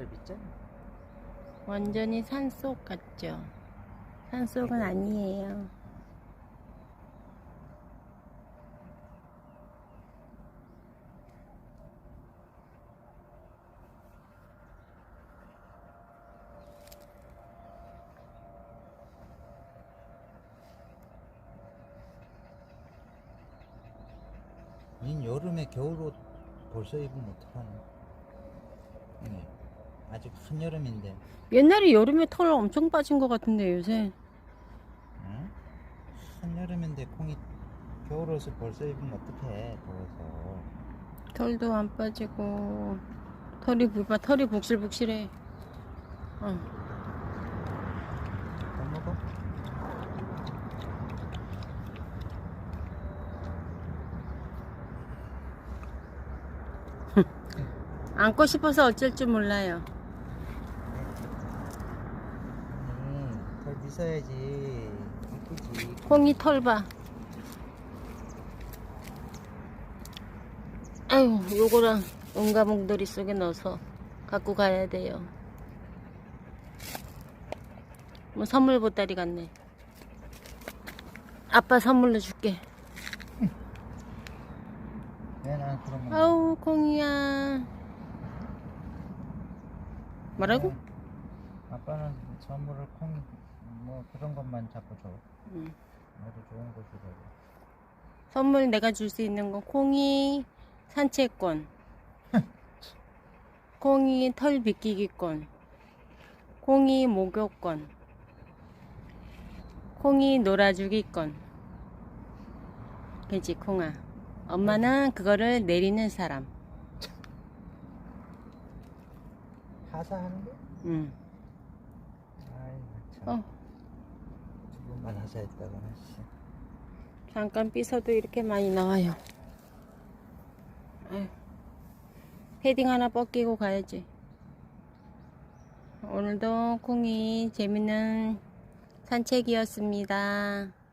빗잖아. 완전히 산속 같죠? 산속은 아니에요. 닌 여름에 겨울옷 벌써 입으면 어떡하나. 네. 아직 한여름인데. 옛날에 여름에 털 엄청 빠진 것 같은데 요새 응? 한여름인데 콩이 겨울 옷을 벌써 입으면 어떡해 더워서. 털도 안 빠지고 털이 불봐 털이 북실북실해. 어. 더 먹어? 안고 싶어서 어쩔 줄 몰라요. 빗어야지. 이쁘지. 콩이 털 봐. 아유, 요거랑 응가봉돌이 속에 넣어서 갖고 가야 돼요. 뭐 선물 보따리 같네. 아빠 선물로 줄게. 왜난 그런 거. 아우, 콩이야. 뭐라고? 네. 아빠는 선물을 콩, 뭐 그런 것만 자꾸 줘. 응. 나도 좋은 거 주라고. 선물 내가 줄 수 있는 건 콩이 산책권, 콩이 털 빗기기권, 콩이 목욕권, 콩이 놀아주기권. 그지 콩아. 엄마는 그거를 내리는 사람. 하사하는 거? 응. 참. 어, 두 번만 하사했다가 씨. 잠깐 삐서도 이렇게 많이 나와요. 아휴. 패딩 하나 벗기고 가야지. 오늘도 콩이 재밌는 산책이었습니다.